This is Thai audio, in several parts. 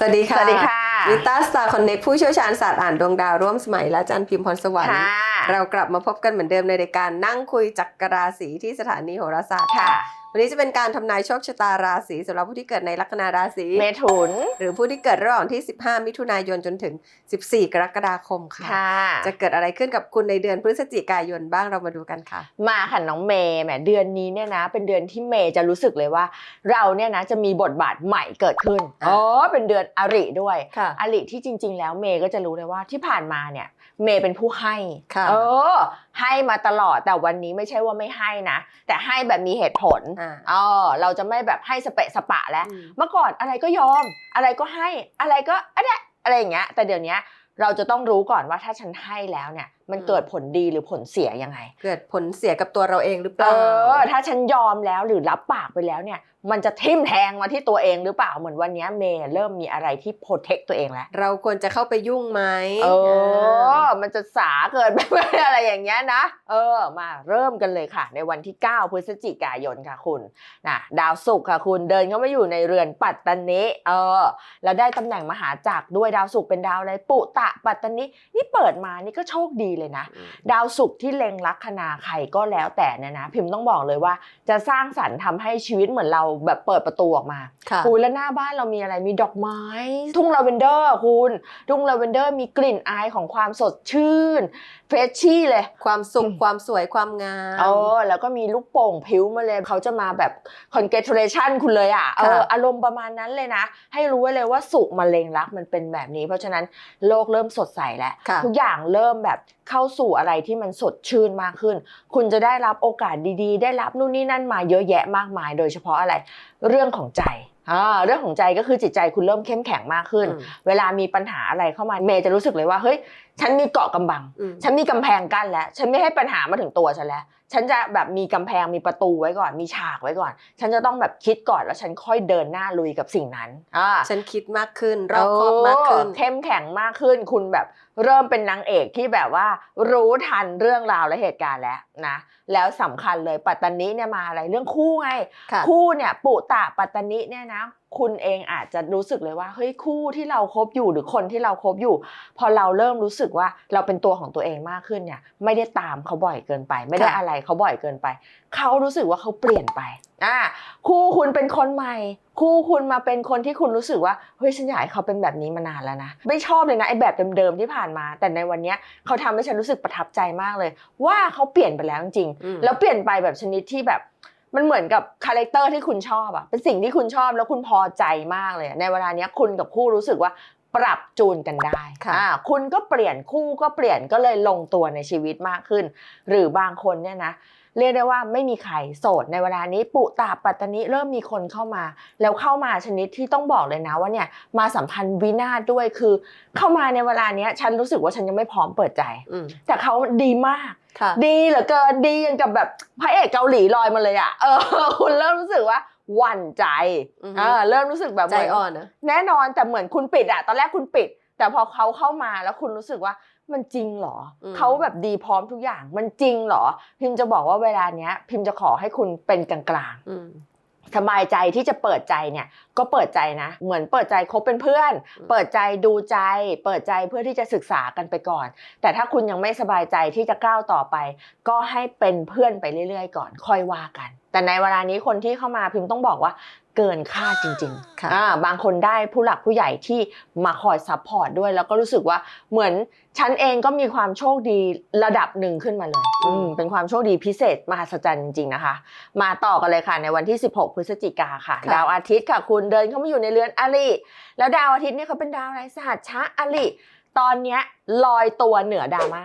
สวัสดีค่ะ สวัสดีค่ะ วิต้าสตาร์คอนเน็กผู้เชี่ยวชาญศาสตร์อ่านดวงดาวร่วมสมัยและอาจันพิมพ์พรสวรรค์ค่ะ เรากลับมาพบกันเหมือนเดิมในรายการนั่งคุยจักรราศีที่สถานีโหราศาสตร์ค่ะ วันนี้จะเป็นการทำนายโชคชะตาราศีสำหรับผู้ที่เกิดในลัคนาราศีเมถุน หรือผู้ที่เกิดระหว่างที่ 15 มิถุนายนจนถึง 14 กรกฎาคมค่ะ ค่ะ จะเกิดอะไรขึ้นกับคุณในเดือนพฤศจิกายนบ้างเรามาดูกันค่ะ มาค่ะน้องเมย์แหมเดือนนี้เนี่ยนะ เป็นเดือนที่เมย์จะรู้สึกเลยว่า เราเนี่ยนะจะมีบทบาทใหม่เกิดขึ้นอะอ๋อเป็นเดือนอริด้วยค่ะ อริที่จริง ๆ แล้วเมย์ก็จะรู้เลยว่าที่ผ่านมาเนี่ย เมย์เป็นผู้ให้ค่ะเออ ให้มาตลอดแต่วันนี้ไม่ใช่ว่าไม่ให้นะ แต่ให้แบบมีเหตุผลอ่าอ๋อเราจะไม่แบบให้สเปะสปะแล้วอืมเมื่อก่อนอะไรก็ยอม อะไรก็ให้อะไรก็อะไรอะไรอย่างเงี้ย แต่เดี๋ยวเนี้ยเราจะต้องรู้ก่อนว่าถ้าฉันให้แล้วเนี่ย มันเกิดผลดีหรือผลเสียยังไง เกิดผลเสียกับตัวเราเองหรือเปเอล่าอถ้าฉันยอมแล้วหรือรับปากไปแล้วเนี่ย มันจะทิ่มแทงมาที่ตัวเองหรือเปล่า เหมือนวันเนี้ยเมย์เริ่มมีอะไรที่โปรเทคตัวเองแล้ว เราควรจะเข้าไปยุ่งไหมเออ มันจะสาเกินไปไหมอะไรอย่างเงี้ยนะ เออ มาเริ่มกันเลยค่ะ ในวันที่ 9 พฤศจิกายนค่ะคุณนะดาวศุกร์ค่ะคุณเดินเข้ามาอยู่ในเรือนปัตตานิเออ แล้วได้ตำแหน่งมหาจักรด้วยดาวศุกร์เป็นดาวอะไรปุตะปัตตานินี่เปิดมานี่ก็โชคดีเลยนะอืมดาวศุกร์ที่เล็งลัคนาใครก็แล้วแต่เนี่ยนะ พิมพ์ต้องบอกเลยว่า จะสร้างสรรค์ทำให้ชีวิตเหมือนเราแบบเปิดประตูออกมาค่ะคุณแล้วหน้าบ้านเรามีอะไรมีดอกไม้ ทุ่งลาเวนเดอร์คุณทุ่งลาเวนเดอร์มีกลิ่นอายของความสดชื่นเฟรชชี่เลย ความสุขอืมความสวยความงามเออแล้วก็มีลูกโป่งผิวมาเลยเขาจะมาแบบ congratulation คุณเลยอะเออค่ะอารมณ์ประมาณนั้นเลยนะ ให้รู้ไว้เลยว่าสุขมะเร็งรักมันเป็นแบบนี้ เพราะฉะนั้นโลกเริ่มสดใสแล้วค่ะทุกอย่างเริ่มแบบเข้าสู่อะไรที่มันสดชื่นมากขึ้น คุณจะได้รับโอกาสดีๆ ได้รับนู่นนี่นั่นมาเยอะแยะมากมาย โดยเฉพาะอะไรเรื่องของใจอ่าเรื่องของใจก็คือจิตใจคุณเริ่มเข้มแข็งมากขึ้นอืมเวลามีปัญหาอะไรเข้ามาเมย์จะรู้สึกเลยว่าเฮ้ยฉันมีเกาะกำบังอืมฉันมีกำแพงกั้นแล้ว ฉันไม่ให้ปัญหามาถึงตัวฉันแล้ว ฉันจะแบบมีกำแพงมีประตูไว้ก่อนมีฉากไว้ก่อน ฉันจะต้องแบบคิดก่อนแล้วฉันค่อยเดินหน้าลุยกับสิ่งนั้นอ่าฉันคิดมากขึ้นรอบคอบมากขึ้นเออเข้มแข็งมากขึ้น คุณแบบเริ่มเป็นนางเอกที่แบบว่า รู้ทันเรื่องราวและเหตุการณ์แล้วนะแล้วสำคัญเลยปัตตานีเนี่ยมาอะไรเรื่องคู่ไงค่ะคู่เนี่ยปุตะปัตตานิเนี่ยนะ คุณเองอาจจะรู้สึกเลยว่าเฮ้ยคู่ที่เราคบอยู่หรือคนที่เราคบอยู่ พอเราเริ่มรู้สึกว่าเราเป็นตัวของตัวเองมากขึ้นเนี่ย ไม่ได้ตามเขาบ่อยเกินไป ไม่ได้ค่ะอะไรเขาบ่อยเกินไป เขารู้สึกว่าเขาเปลี่ยนไปอ่าคู่คุณเป็นคนใหม่ คู่คุณมาเป็นคนที่คุณรู้สึกว่าเฮ้ยฉันอยากให้เขาเป็นแบบนี้มานานแล้วนะไม่ชอบเลยนะไอ้แบบเดิมๆที่ผ่านมา แต่ในวันเนี้ยเขาทำให้ฉันรู้สึกประทับใจมากเลย ว่าเขาเปลี่ยนไปแล้วจริงๆอืมแล้วเปลี่ยนไปแบบชนิดที่แบบ มันเหมือนกับคาแรคเตอร์ที่คุณชอบอะเป็นสิ่งที่คุณชอบแล้วคุณพอใจมากเลยอะในเวลาเนี้ยคุณกับคู่รู้สึกว่าปรับจูนกันได้ค่ะอ่าคุณก็เปลี่ยนคู่ก็เปลี่ยนก็เลยลงตัวในชีวิตมากขึ้น หรือบางคนเนี่ยนะ เรียกได้ว่าไม่มีใครโสดในเวลานี้ปุตาปัตตานิเริ่มมีคนเข้ามา แล้วเข้ามาชนิดที่ต้องบอกเลยนะว่าเนี่ยมาสัมพันธ์วินาศด้วยคือ เข้ามาในเวลาเนี้ยฉันรู้สึกว่าฉันยังไม่พร้อมเปิดใจอืมแต่เขาดีมากค่ะดีเหลือเกินดีอย่างกับแบบพระเอกเกาหลีลอยมาเลยอะเออคุณเริ่มรู้สึกว่าหวั่นใจอือฮึเออเริ่มรู้สึกแบบใจเหมืนอ่อนนะแน่นอนแต่เหมือนคุณปิดอะตอนแรกคุณปิด แต่พอเขาเข้ามาแล้วคุณรู้สึกว่า มันจริงเหรออมเขาแบบดีพร้อมทุกอย่างมันจริงเหรอ พิมจะบอกว่าเวลาเนี้ย พิมจะขอให้คุณเป็นกลางๆอืมสบายใจที่จะเปิดใจเนี่ยก็เปิดใจนะ เหมือนเปิดใจคบเป็นเพื่อนอืมเปิดใจดูใจ เปิดใจเพื่อที่จะศึกษากันไปก่อน แต่ถ้าคุณยังไม่สบายใจที่จะก้าวต่อไป ก็ให้เป็นเพื่อนไปเรื่อยๆ ก่อนค่อยว่ากัน แต่ในเวลานี้คนที่เข้ามาพิมพ์ต้องบอกว่าเกินคาดจริงค่ะๆอ่าบางคนได้ผู้หลักผู้ใหญ่ที่มาคอยซัพพอร์ตด้วย แล้วก็รู้สึกว่าเหมือนฉันเองก็มีความโชคดีระดับหนึ่งขึ้นมาเลยอืมอืมเป็นความโชคดีพิเศษมหัศจรรย์จริงๆนะคะ มาต่อกันเลยค่ะในวันที่ 16 พฤศจิกาค่ะค่ะดาวอาทิตย์ค่ะคุณเดินเข้ามาอยู่ในเรือนอริแล้วดาวอาทิตย์เนี่ยเขาเป็นดาวอะไรสหัชชะอริตอนเนี้ยลอยตัวเหนือดราม่า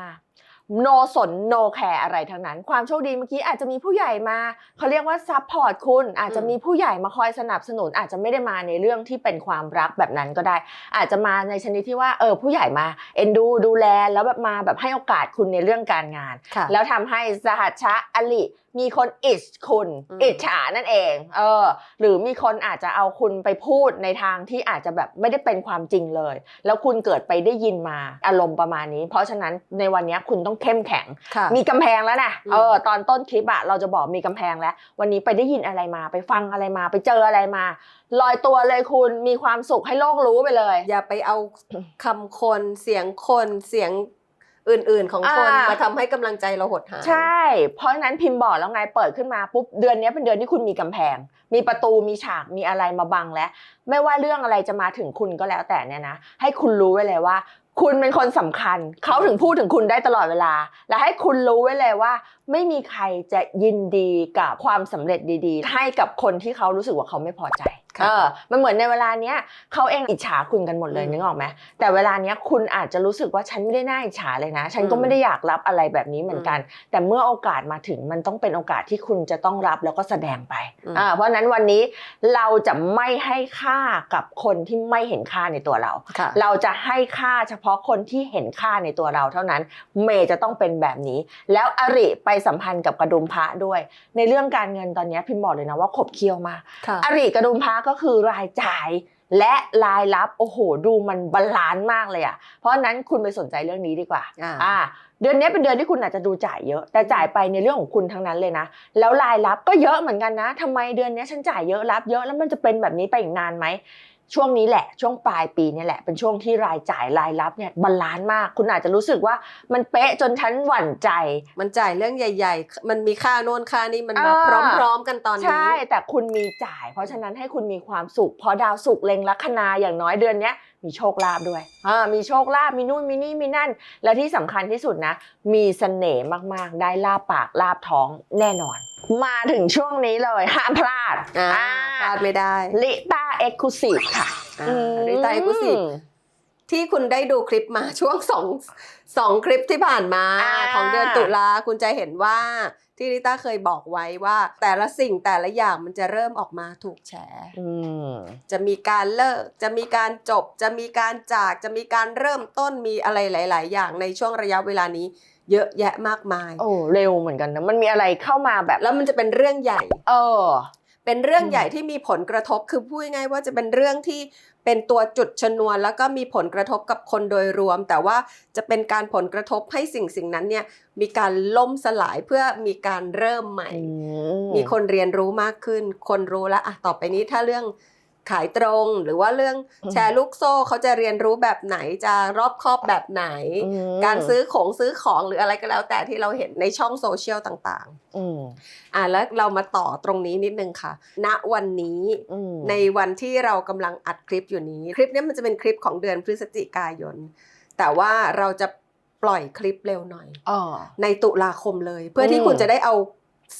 โนสนโนแคร์อะไรทั้งนั้น ความโชคดีเมื่อกี้อาจจะมีผู้ใหญ่มาเขาเรียกว่าซัพพอร์ตคุณอาจจะมีผู้ใหญ่มาคอยสนับสนุน อาจจะไม่ได้มาในเรื่องที่เป็นความรักแบบนั้นก็ได้ อาจจะมาในชนิดที่ว่าเออผู้ใหญ่มาเอ็นดูดูแลแล้วแบบมาแบบให้โอกาสคุณในเรื่องการงานค่ะแล้วทำให้สหัชชะอลิมีคนอิจคุณอืมอิจฉานั่นเองเออหรือมีคนอาจจะเอาคุณไปพูดในทางที่อาจจะแบบไม่ได้เป็นความจริงเลย แล้วคุณเกิดไปได้ยินมาอารมณ์ประมาณนี้ เพราะฉะนั้นในวันนี้คุณต้องต้องเข้มแข็งค่ะมีกำแพงแล้วนะอืมเออตอนต้นคลิปอะเราจะบอกมีกำแพงแล้ว วันนี้ไปได้ยินอะไรมา ไปฟังอะไรมา ไปเจออะไรมา ลอยตัวเลยคุณมีความสุขให้โลกรู้ไปเลย อย่าไปเอาคำคนเสียงคนเสียงอื่นๆของคนอ่ามมาทำให้กำลังใจเราหดหายใช่ เพราะฉะนั้นพิมพ์บอกแล้วไงเปิดขึ้นมาปุ๊บเดือนนี้เป็นเดือนที่คุณมีกำแพง มีประตูมีฉากมีอะไรมาบังแล้ว ไม่ว่าเรื่องอะไรจะมาถึงคุณก็แล้วแต่เนี่ยนะ ให้คุณรู้ไว้เลยว่า คุณเป็นคนสำคัญ เขาถึงพูดถึงคุณได้ตลอดเวลา และให้คุณรู้ไว้เลยว่า ไม่มีใครจะยินดีกับความสำเร็จดี ๆ ให้กับคนที่เขารู้สึกว่าเขาไม่พอใจ เออมันเหมือนในเวลาเนี้ยเขาเองอิจฉาคุณกันหมดเลยอืมนึกออกไหมแต่เวลาเนี้ยคุณอาจจะรู้สึกว่าฉันไม่ได้น่าอิจฉาเลยนะ ฉันก็อืมไม่ได้อยากรับอะไรแบบนี้เหมือนกัน แต่เมื่อโอกาสมาถึงมันต้องเป็นโอกาสที่คุณจะต้องรับแล้วก็แสดงไปอืมอ่าเพราะฉะนั้นวันนี้เราจะไม่ให้ค่ากับคนที่ไม่เห็นค่าในตัวเราค่ะเราจะให้ค่าเฉพาะคนที่เห็นค่าในตัวเราเท่านั้นเมย์จะต้องเป็นแบบนี้ แล้วอริไปสัมพันธ์กับกระดุมพระด้วย ในเรื่องการเงินตอนนี้พิมพ์บอกเลยนะว่าขบเคี้ยวมากค่ะอริกระดุมพระก็คือรายจ่ายและรายรับโอ้โห ดูมันบาลานซ์มากเลยอะ เพราะฉะนั้นคุณไปสนใจเรื่องนี้ดีกว่าอ่าอ่า เดือนนี้เป็นเดือนที่คุณอาจจะดูจ่ายเยอะ แต่จ่ายไปในเรื่องของคุณทั้งนั้นเลยนะ แล้วรายรับก็เยอะเหมือนกันนะทำไมเดือนนี้ฉันจ่ายเยอะรับเยอะแล้วมันจะเป็นแบบนี้ไปอีกนานไหม ช่วงนี้แหละช่วงปลายปีเนี่ยแหละ เป็นช่วงที่รายจ่ายรายรับเนี่ยบาลานซ์มาก คุณอาจจะรู้สึกว่ามันเป๊ะจนฉันหวั่นใจ มันจ่ายเรื่องใหญ่ ๆ มันมีค่าโน่นค่านี่มันมาอ่าพร้อมๆกันตอนนี้ใช่แต่คุณมีจ่าย เพราะฉะนั้นให้คุณมีความสุขพอดาวสุขเล็งลัคนาอย่างน้อยเดือนเนี้ย มีโชคลาภด้วยอ่ามีโชคลาภมีนู่นมีนี่มีนั่น และที่สำคัญที่สุดนะ มีเสน่ห์มากๆ ได้ลาบปากลาบท้องแน่นอน มาถึงช่วงนี้เลยห้ามพลาดอ่าอ่าพลาดไม่ได้ลิต้าเอ็กซ์คลูซีฟค่ะอ่าริตาเอ็กซ์คลูซีฟ ที่คุณได้ดูคลิปมาช่วงสองสองคลิปที่ผ่านมาอ่าของเดือนตุลาคุณจะเห็นว่าที่ริต้าเคยบอกไว้ว่า แต่ละสิ่งแต่ละอย่างมันจะเริ่มออกมาถูกแฉอืมจะมีการเลิก จะมีการจบ จะมีการจากจะมีการเริ่มต้นมีอะไรหลาย ๆ อย่างในช่วงระยะเวลานี้ เยอะแยะมากมาย โอ้เร็วเหมือนกันนะมันมีอะไรเข้ามาแบบ แล้วมันจะเป็นเรื่องใหญ่ เออ เป็นเรื่องอืมใหญ่ที่มีผลกระทบคือพูดง่ายๆว่าจะเป็นเรื่องที่ เป็นตัวจุดชนวน แล้วก็มีผลกระทบกับคนโดยรวม แต่ว่าจะเป็นการผลกระทบให้สิ่งสิ่งนั้นเนี่ยมีการล่มสลายเพื่อมีการเริ่มใหม่อืมีคนเรียนรู้มากขึ้น คนรู้แล้วอะต่อไปนี้ถ้าเรื่อง ขายตรง หรือว่าเรื่องแชร์ลูกโซ่เขาจะเรียนรู้แบบไหนจะรอบคอบแบบไหนอืมการซื้อของซื้อของหรืออะไรก็แล้ว แต่ที่เราเห็นในช่องโซเชียลต่างอืมๆอะแล้วเรามาต่อตรงนี้นิดนึงค่ะ ณวันนี้อืมในวันที่เรากำลังอัดคลิปอยู่นี้ คลิปเนี้มันจะเป็นคลิปของเดือนพฤศจิกายน แต่ว่าเราจะปล่อยคลิปเร็วหน่อยอ๋อในตุลาคมเลย เพื่อที่อืมคุณจะได้เอา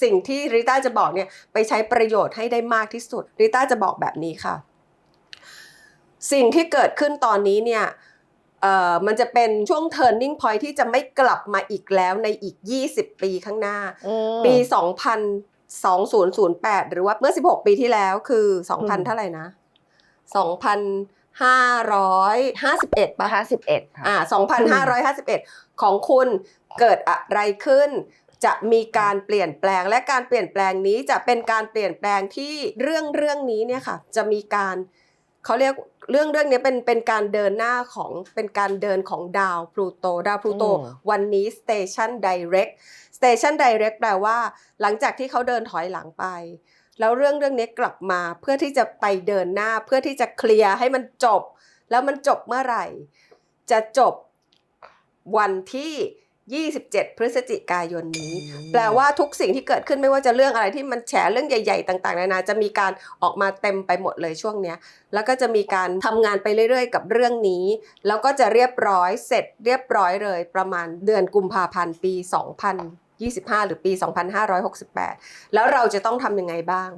สิ่งที่ริต้าจะบอกเนี่ยไปใช้ประโยชน์ให้ได้มากที่สุดริต้าจะบอกแบบนี้ค่ะ สิ่งที่เกิดขึ้นตอนนี้เนี่ยเอ่อมันจะเป็นช่วง turning point ที่จะไม่กลับมาอีกแล้วในอีก 20 ปีข้างหน้าอืมปี 2008 หรือว่าเมื่อ 16 ปีที่แล้วคืออืม2,000 เท่าไหร่นะ 2,551ปะห้าสิบเอ็ดค่ะอ่า 2,551 ของคุณเกิดอะไรขึ้น จะมีการเปลี่ยนแปลง และการเปลี่ยนแปลงนี้จะเป็นการเปลี่ยนแปลงที่เรื่องเรื่องนี้เนี่ยค่ะจะมีการเขาเรียกเรื่องเรื่องนี้เป็นเป็นการเดินหน้าของเป็นการเดินของดาวพลูโตดาวพลูโตอืมวันนี้ Station Direct Station Direct แปลว่า หลังจากที่เขาเดินถอยหลังไป แล้วเรื่องเรื่องนี้กลับมาเพื่อที่จะไปเดินหน้าเพื่อที่จะเคลียร์ให้มันจบ แล้วมันจบเมื่อไหร่ จะจบวันที่ 27 พฤศจิกายนนี้ แปลว่าทุกสิ่งที่เกิดขึ้นไม่ว่าจะเรื่องอะไรที่มันแฉเรื่องใหญ่ ๆ ต่าง ๆ นานาจะมีการออกมาเต็มไปหมดเลยช่วงเนี้ย แล้วก็จะมีการทำงานไปเรื่อย ๆ กับเรื่องนี้ แล้วก็จะเรียบร้อยเสร็จเรียบร้อยเลย ประมาณเดือนกุมภาพันธ์ปี 2025 หรือปี 2568 แล้วเราจะต้องทำยังไงบ้าง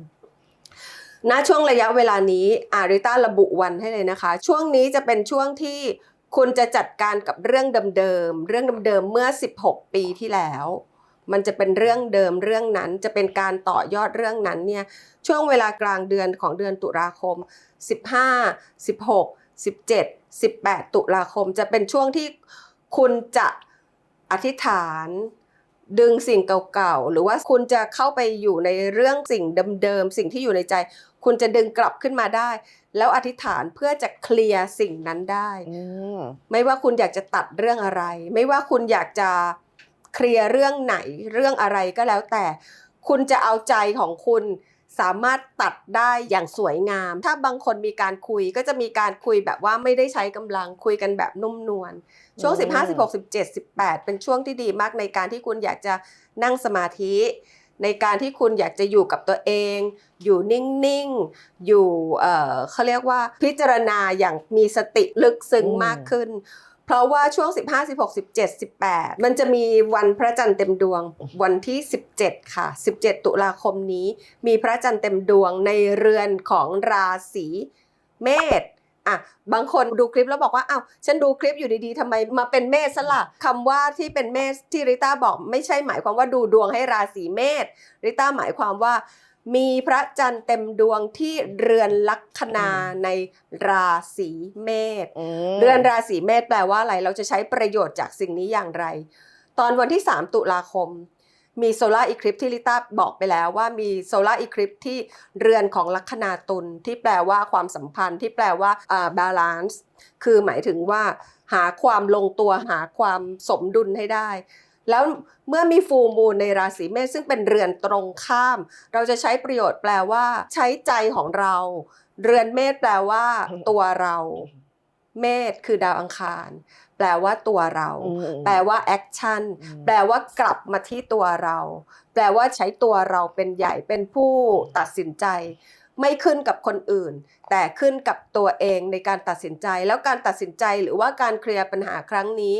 ณช่วงระยะเวลานี้อาริต้าระบุวันให้เลยนะคะ ช่วงนี้จะเป็นช่วงที่ คุณจะจัดการกับเรื่องเดิมๆ เรื่องเดิมๆ เมื่อ 16 ปีที่แล้ว มันจะเป็นเรื่องเดิมเรื่องนั้น จะเป็นการต่อยอดเรื่องนั้นเนี่ย ช่วงเวลากลางเดือนของเดือนตุลาคม 15 16 17 18 ตุลาคม จะเป็นช่วงที่คุณจะอธิษฐาน ดึงสิ่งเก่าๆ หรือว่าคุณจะเข้าไปอยู่ในเรื่องสิ่งเดิมๆ สิ่งที่อยู่ในใจ คุณจะดึงกลับขึ้นมาได้ แล้วอธิษฐานเพื่อจะเคลียร์สิ่งนั้นได้อืมไม่ว่าคุณอยากจะตัดเรื่องอะไร ไม่ว่าคุณอยากจะเคลียร์เรื่องไหนเรื่องอะไรก็แล้วแต่ คุณจะเอาใจของคุณสามารถตัดได้อย่างสวยงาม ถ้าบางคนมีการคุยก็จะมีการคุยแบบว่าไม่ได้ใช้กำลังคุยกันแบบนุ่มนวล ช่วงอืม15 16 17 18 เป็นช่วงที่ดีมากในการที่คุณอยากจะนั่งสมาธิ ในการที่คุณอยากจะอยู่กับตัวเอง อยู่นิ่งๆ อยู่เอ่อเขาเรียกว่าพิจารณาอย่างมีสติลึกซึ้งอืมมากขึ้น เพราะว่าช่วง 15 16 17 18 มันจะมีวันพระจันทร์เต็มดวงวันที่ 17 ค่ะ 17 ตุลาคมนี้ มีพระจันทร์เต็มดวงในเรือนของราศีเมษ อะบางคนดูคลิปแล้วบอกว่าอ้าวฉันดูคลิปอยู่ดีๆทำไมมาเป็นเมษซะละคำว่าที่เป็นเมษที่ริต้าบอกไม่ใช่หมายความว่าดูดวงให้ราศีเมษริต้าหมายความว่ามีพระจันทร์เต็มดวงที่เรือนลัคนาในราศีเมษมเรือนราศีเมษแปลว่าอะไร เราจะใช้ประโยชน์จากสิ่งนี้อย่างไร ตอนวันที่ 3 ตุลาคม มีโซลาร์อีคลิปที่ลิต้าบอกไปแล้วว่ามีโซลาร์อีคลิปที่เรือนของลัคนาตุลที่แปลว่าความสัมพันธ์ที่แปลว่าอ่าบาลานซ์คือหมายถึงว่า หาความลงตัวหาความสมดุลให้ได้ แล้วเมื่อมีฟูมูลในราศีเมษซึ่งเป็นเรือนตรงข้าม เราจะใช้ประโยชน์แปลว่า ใช้ใจของเรา เรือนเมษแปลว่า ตัวเรา เมษคือดาวอังคาร แปลว่าตัวเราอืมแปลว่าแอคชั่นอืมแปลว่ากลับมาที่ตัวเรา แปลว่าใช้ตัวเราเป็นใหญ่เป็นผู้ตัดสินใจ ไม่ขึ้นกับคนอื่น แต่ขึ้นกับตัวเองในการตัดสินใจ แล้วการตัดสินใจหรือว่าการเคลียร์ปัญหาครั้งนี้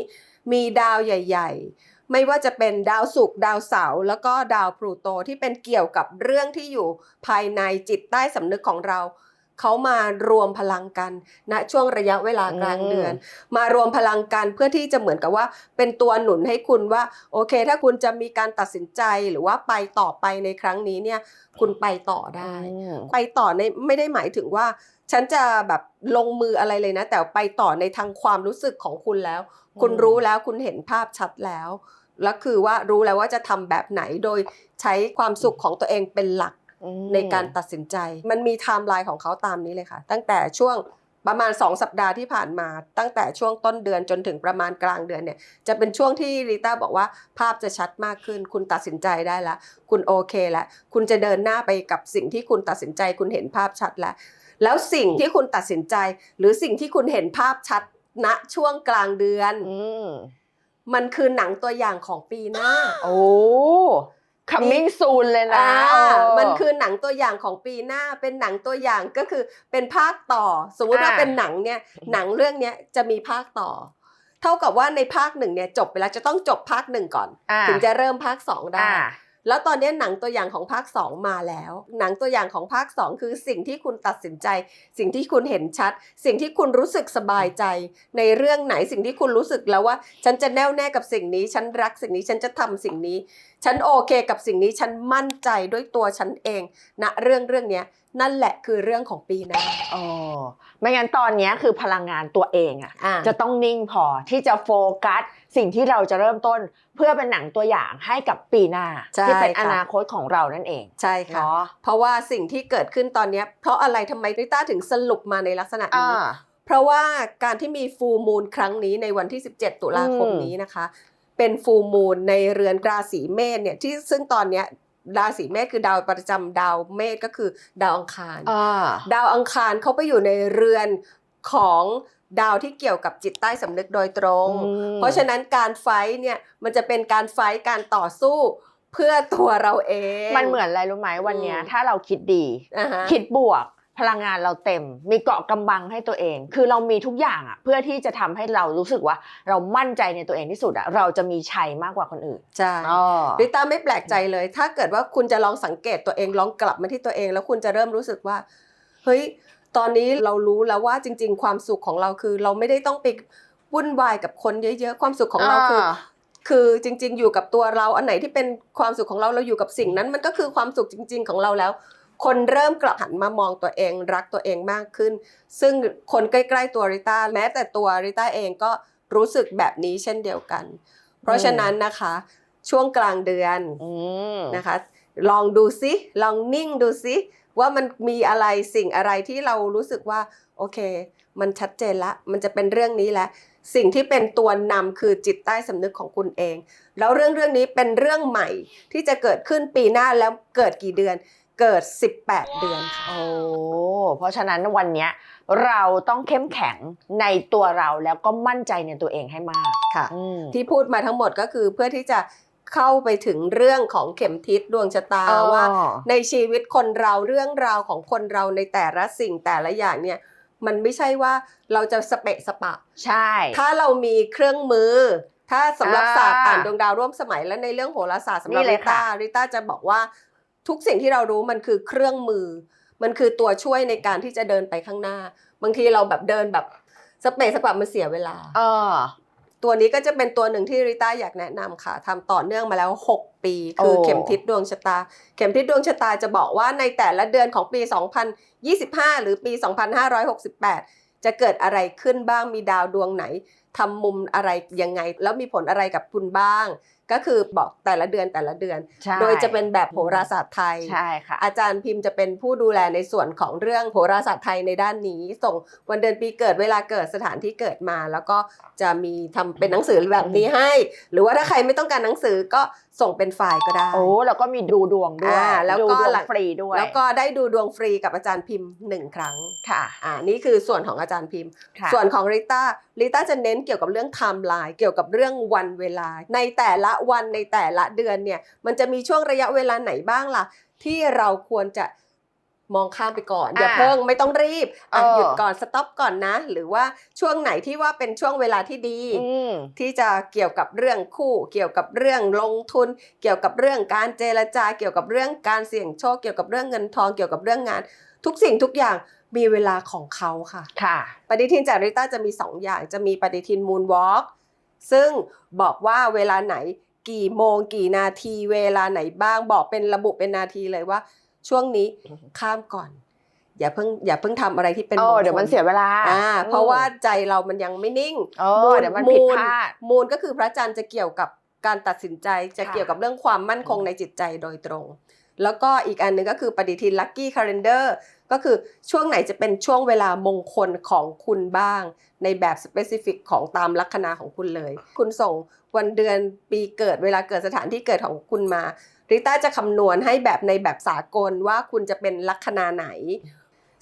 มีดาวใหญ่ ๆ ไม่ว่าจะเป็นดาวศุกร์ดาวเสาร์แล้วก็ดาวพลูโตที่เป็นเกี่ยวกับเรื่องที่อยู่ภายในจิตใต้สำนึกของเรา เขามารวมพลังกันณช่วงระยะเวลากลางเดือน มารวมพลังกันเพื่อที่จะเหมือนกับว่า เป็นตัวหนุนให้คุณว่า โอเค ถ้าคุณจะมีการตัดสินใจหรือว่าไปต่อไปในครั้งนี้เนี่ยคุณไปต่อได้อืมไปต่อในไม่ได้หมายถึงว่า ฉันจะแบบลงมืออะไรเลยนะ แต่ไปต่อในทางความรู้สึกของคุณแล้ว คุณอืมรู้แล้วคุณเห็นภาพชัดแล้วแล้วคือว่ารู้แล้วว่าจะทำแบบไหนโดยใช้ความสุขของตัวเองเป็นหลักอืม ในการตัดสินใจ มันมีไทม์ไลน์ของเขาตามนี้เลยค่ะ ตั้งแต่ช่วงประมาณ 2 สัปดาห์ที่ผ่านมา ตั้งแต่ช่วงต้นเดือนจนถึงประมาณกลางเดือนเนี่ย จะเป็นช่วงที่ริต้าบอกว่าภาพจะชัดมากขึ้น คุณตัดสินใจได้แล้วคุณโอเคแล้วคุณจะเดินหน้าไปกับสิ่งที่คุณตัดสินใจ คุณเห็นภาพชัดแล้ว แล้วสิ่งที่คุณตัดสินใจ หรือสิ่งที่คุณเห็นภาพชัดณช่วงกลางเดือนอืมมันคือหนังตัวอย่างของปีหน้า โอ้ coming soon เลยนะอ่าเออมันคือหนังตัวอย่างของปีหน้าเป็นหนังตัวอย่างก็คือเป็นภาคต่อ สมมุติว่าอ่าเป็นหนังเนี่ยหนังเรื่องเนี้ยจะมีภาคต่อ เท่ากับว่าในภาคหนึ่งเนี่ยจบไปแล้วจะต้องจบภาคหนึ่งก่อนอ่าถึงจะเริ่มภาคสองได้อ่า แล้วตอนนี้หนังตัวอย่างของภาค 2 มาแล้ว หนังตัวอย่างของภาค 2 คือสิ่งที่คุณตัดสินใจ สิ่งที่คุณเห็นชัด สิ่งที่คุณรู้สึกสบายใจ ในเรื่องไหนสิ่งที่คุณรู้สึกแล้วว่า ฉันจะแน่วแน่กับสิ่งนี้ ฉันรักสิ่งนี้ฉันจะทำสิ่งนี้ ฉันโอเคกับสิ่งนี้ฉันมั่นใจด้วยตัวฉันเองณเรื่องเรื่องเนี้ยนั่นแหละคือเรื่องของปีหน้าอ๋อไม่งั้นตอนเนี้ยคือพลังงานตัวเองอะอ่าจะต้องนิ่งพอที่จะโฟกัส สิ่งที่เราจะเริ่มต้นเพื่อเป็นหนังตัวอย่างให้กับปีหน้าใช่ที่เป็นค่ะอนาคตของเรานั่นเองใช่ค่ะเนาะเพราะว่าสิ่งที่เกิดขึ้นตอนเนี้ยเพราะอะไรทำไมริต้าถึงสรุปมาในลักษณะอ่านี้เพราะว่าการที่มีฟูมูลครั้งนี้ในวันที่ 17 ตุลาคมอืมนี้นะคะ เป็นฟูมูลในเรือนราศีเมษเนี่ยที่ซึ่งตอนเนี้ยราศีเมษคือดาวประจำดาวเมษก็คือดาวอังคารอ่าดาวอังคารเขาไปอยู่ในเรือนของ ดาวที่เกี่ยวกับจิตใต้สำนึกโดยตรงอืมเพราะฉะนั้นการไฟท์เนี่ยมันจะเป็นการไฟท์การต่อสู้เพื่อตัวเราเอง มันเหมือนอะไรรู้ไหมวันเนี้ยอืมถ้าเราคิดดีอ่าฮะคิดบวกพลังงานเราเต็ม มีเกาะกำบังให้ตัวเอง คือเรามีทุกอย่างอะเพื่อที่จะทำให้เรารู้สึกว่า เรามั่นใจในตัวเองที่สุดอะเราจะมีชัยมากกว่าคนอื่นใช่อ๋อริต้าไม่แปลกใจเลย ถ้าเกิดว่าคุณจะลองสังเกตตัวเองลองกลับมาที่ตัวเอง แล้วคุณจะเริ่มรู้สึกว่า เฮ้ย ตอนนี้เรารู้แล้วว่าจริง ๆ ความสุขของเราคือ เราไม่ได้ต้องไปวุ่นวายกับคนเยอะ ๆ ความสุขของเราคือคือจริง ๆ อยู่กับตัวเราอันไหนที่เป็นความสุขของเราเราอยู่กับสิ่งนั้น มันก็คือความสุขจริง ๆ ของเราแล้ว คนเริ่มกลับหันมามองตัวเอง รักตัวเองมากขึ้น ซึ่งคนใกล้ๆตัวริต้าแม้แต่ตัวริต้าเองก็รู้สึกแบบนี้เช่นเดียวกัน เพราะฉะนั้นนะคะ ช่วงกลางเดือนอืมนะคะ ลองดูซิลองนิ่งดูซิ ว่ามันมีอะไรสิ่งอะไรที่เรารู้สึกว่าโอเค มันชัดเจนละ มันจะเป็นเรื่องนี้แล้วสิ่งที่เป็นตัวนำคือจิตใต้สำนึกของคุณเอง แล้วเรื่องเรื่องนี้เป็นเรื่องใหม่ที่จะเกิดขึ้นปีหน้าแล้วเกิดกี่เดือนเกิด 18 เดือนค่ะโอ้เพราะฉะนั้นวันเนี้ยเราต้องเข้มแข็งในตัวเราแล้วก็มั่นใจในตัวเองให้มากค่ะอืมที่พูดมาทั้งหมดก็คือเพื่อที่จะ เข้าไปถึงเรื่องของเข็มทิศดวงชะตาอ๋อว่า ในชีวิตคนเราเรื่องราวของคนเราในแต่ละสิ่งแต่ละอย่างเนี่ยมันไม่ใช่ว่าเราจะสเปะสปะ ใช่ ถ้าเรามีเครื่องมือ ถ้าสำหรับอ่าศาสตร์อ่านดวงดาวร่วมสมัยและในเรื่องโหราศาสตร์สำหรับนี่เลริยค่ะต้าริต้าจะบอกว่าทุกสิ่งที่เรารู้มันคือเครื่องมือ มันคือตัวช่วยในการที่จะเดินไปข้างหน้า บางทีเราแบบเดินแบบสเปะสปะมันเสียเวลาเออ ตัวนี้ก็จะเป็นตัวหนึ่งที่ริต้าอยากแนะนำค่ะทำต่อเนื่องมาแล้ว 6 ปี คือโอ้เข็มทิศดวงชะตา เข็มทิศดวงชะตาจะบอกว่าในแต่ละเดือนของปี 2025 หรือปี 2568 จะเกิดอะไรขึ้นบ้างมีดาวดวงไหนทำมุมอะไรยังไง แล้วมีผลอะไรกับคุณบ้าง ก็คือบอกแต่ละเดือนแต่ละเดือนใช่โดยจะเป็นแบบโหราศาสตร์ไทย ใช่ค่ะ อาจารย์พิมพ์จะเป็นผู้ดูแลในส่วนของเรื่องโหราศาสตร์ไทยในด้านนี้ ส่งวันเดือนปีเกิดเวลาเกิดสถานที่เกิดมา แล้วก็จะมีทำเป็นหนังสือแบบนี้ให้ หรือว่าถ้าใครไม่ต้องการหนังสือก็ส่งเป็นไฟล์ก็ได้ โอ้แล้วก็มีดูดวงด้วยอ่าแล้วก็ดูดวงหลังฟรีด้วย แล้วก็ได้ดูดวงฟรีกับอาจารย์พิมพ์หนึ่งครั้ง ค่ะ อ่า นี่คือส่วนของอาจารย์พิมพ์ค่ะส่วนของริต้าริต้าจะเน้นเกี่ยวกับเรื่องไทม์ไลน์ เกี่ยวกับเรื่องวันเวลา ในแต่ละวันในแต่ละเดือนเนี่ยมันจะมีช่วงระยะเวลาไหนบ้างล่ะ ที่เราควรจะมองข้ามไปก่อน อย่าอ่าเพิ่งไม่ต้องรีบอะเออหยุดก่อนสต็อปก่อนนะ หรือว่าช่วงไหนที่ว่าเป็นช่วงเวลาที่ดีอืมที่จะเกี่ยวกับเรื่องคู่ เกี่ยวกับเรื่องลงทุน เกี่ยวกับเรื่องการเจรจา เกี่ยวกับเรื่องการเสี่ยงโชค เกี่ยวกับเรื่องเงินทองเกี่ยวกับเรื่องงาน ทุกสิ่งทุกอย่างมีเวลาของเขาค่ะ ค่ะ ปฏิทินจากริต้าจะมี 2 อย่างจะมีปฏิทินมูนวอล์กซึ่งบอกว่าเวลาไหน กี่โมงกี่นาทีเวลาไหนบ้างบอกเป็นระบุเป็นนาทีเลยว่า ช่วงนี้ข้ามก่อน อย่าเพิ่งอย่าเพิ่งทำอะไรที่เป็นโอ้มงคลเดี๋ยวมันเสียเวลาอ่าเพราะว่าใจเรามันยังไม่นิ่ง โอ้เดี๋ยวมันผิดพลาด มูลก็คือพระจันทร์จะเกี่ยวกับการตัดสินใจจะค่ะ เกี่ยวกับเรื่องความมั่นคงในจิตใจโดยตรง แล้วก็อีกอันหนึงก็คือปฏิทินลัคกี้คาล endar ก็คือช่วงไหนจะเป็นช่วงเวลามงคลของคุณบ้าง ในแบบสเปซิฟิกของตามลัคนาของคุณเลย คุณส่งวันเดือนปีเกิดเวลาเกิดสถานที่เกิดของคุณมาริต้าจะคำนวณให้แบบในแบบสากลว่าคุณจะเป็นลัคนาไหน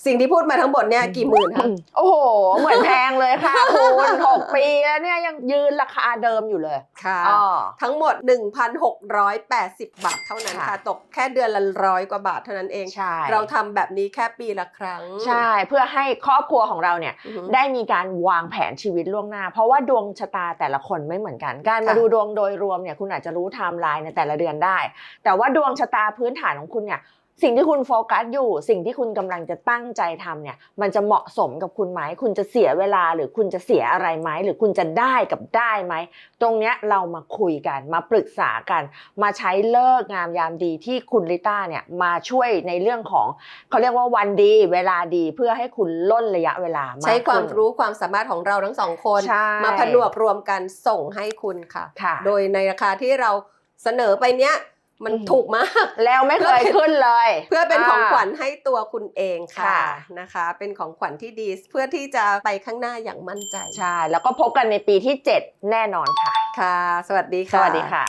สิ่งที่พูดมาทั้งหมดเนี่ยกี่หมื่นคะโอ้โห เหมือนแพงเลยค่ะ คุณหกปีแล้วเนี่ยยังยืนราคาเดิมอยู่เลยค่ะอ๋อทั้งหมด 1,680 บาทเท่านั้นค่ะค่ะ ตกแค่เดือนละร้อยกว่าบาทเท่านั้นเองใช่เราทำแบบนี้แค่ปีละครั้ง ใช่ เพื่อให้ครอบครัวของเราเนี่ยอือหือได้มีการวางแผนชีวิตล่วงหน้า เพราะว่าดวงชะตาแต่ละคนไม่เหมือนกัน การมาค่ะดูดวงโดยรวมเนี่ยคุณอาจจะรู้ไทม์ไลน์ในแต่ละเดือนได้ แต่ว่าดวงชะตาพื้นฐานของคุณเนี่ย สิ่งที่คุณโฟกัสอยู่ สิ่งที่คุณกำลังจะตั้งใจทำเนี่ย มันจะเหมาะสมกับคุณไหม คุณจะเสียเวลาหรือคุณจะเสียอะไรไหม หรือคุณจะได้กับได้ไหม ตรงเนี้ยเรามาคุยกันมาปรึกษากัน มาใช้เลิกษ์งามยามดีที่คุณลิต้าเนี่ยมาช่วยในเรื่องของเขาเรียกว่าวันดี เวลาดีเพื่อให้คุณล่นระยะเวลามากใช้ความขึ้นรู้ความสามารถของเราทั้งสองคนใช่มาผนวกรวมกันส่งให้คุณค่ะค่ะ โดยในราคาที่เราเสนอไปเนี้ย มันอืมถูกมาก แล้วไม่เคยขึ้นเลย เพื่อเป็นของขวัญาให้ตัวคุณเองค่ะค่ะนะคะ เป็นของขวัญที่ดีเพื่อที่จะไปข้างหน้าอย่างมั่นใจ ใช่ แล้วก็พบกันในปีที่ 7 แน่นอนค่ะ ค่ะ สวัสดีสค่ะวัสดีค่ะ